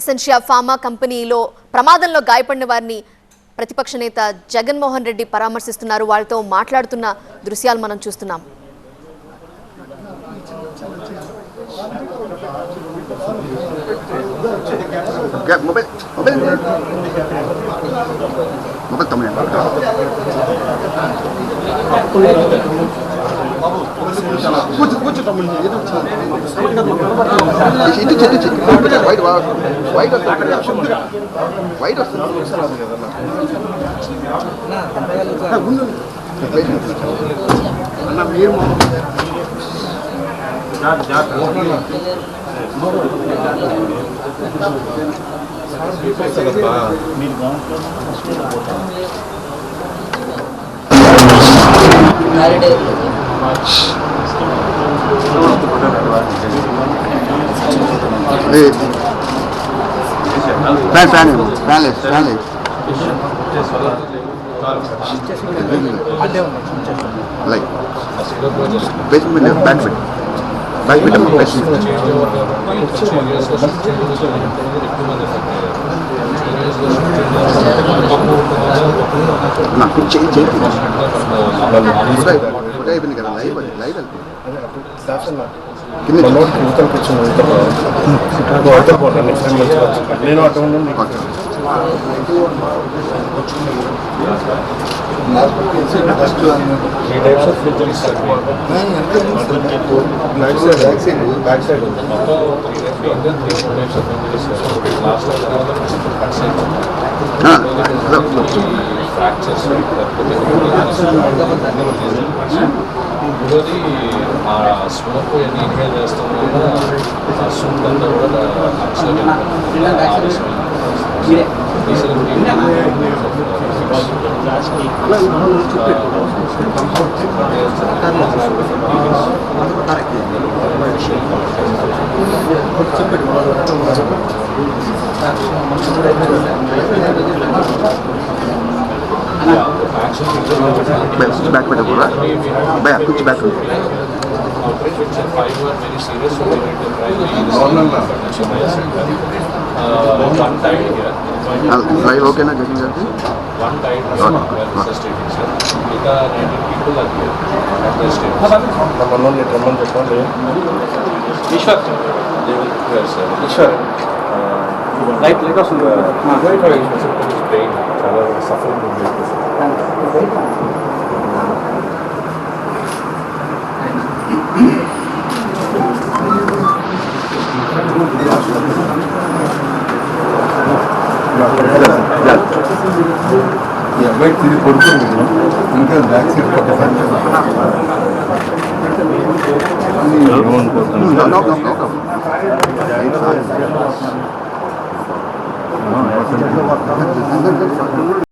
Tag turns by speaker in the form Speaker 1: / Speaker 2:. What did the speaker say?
Speaker 1: Essentia pharma కంపెనీలో ప్రమాదంలో గాయపడిన వారిని ప్రతిపక్ష నేత జగన్మోహన్ రెడ్డి పరామర్శిస్తున్నారు. వాళ్ళతో మాట్లాడుతున్న దృశ్యాలు మనం చూస్తున్నాం.
Speaker 2: Ya, కూర్చో కూర్చో తమ్ముడు ఇటు చెట్టు చెట్టు వైట్ వైట్ వస్తుంది వైట్ వస్తుంది అన్న మీరు Eh, pan, pan, panless, panless. Like, best with the bandwidth. Bandwidth of passion. Nah, cũng chế chế. Photo అయిపోయింది కదా లైవ్ అది లైవ్
Speaker 3: వచ్చి నేను అటు ఉండి నీకు ఈ టైప్స్ ఆఫ్ ఫిల్టర్ ఇస్తారు back side back side back side
Speaker 2: hello
Speaker 4: మూడోది ఆ స్మోక్ ఎన్ని ఇన్హేల్ చేస్తాం వల్ల ఆ సూట్ అంతా కూడా
Speaker 2: కొంచెం
Speaker 4: need to try to uh, one died here.
Speaker 2: Live ఓకేనా జగన్ గారికి
Speaker 4: One died from well stating, sir. Miga 19 people are here at the state.
Speaker 3: నా మనోడిని రమ్మని చెప్పాలి
Speaker 4: Ishwar. They will here, sir.
Speaker 3: Eshwar
Speaker 4: Light, let us
Speaker 3: ela sofreu muito isso. இது கொடுத்து இங்கே
Speaker 2: vaccine போட்டு 私は。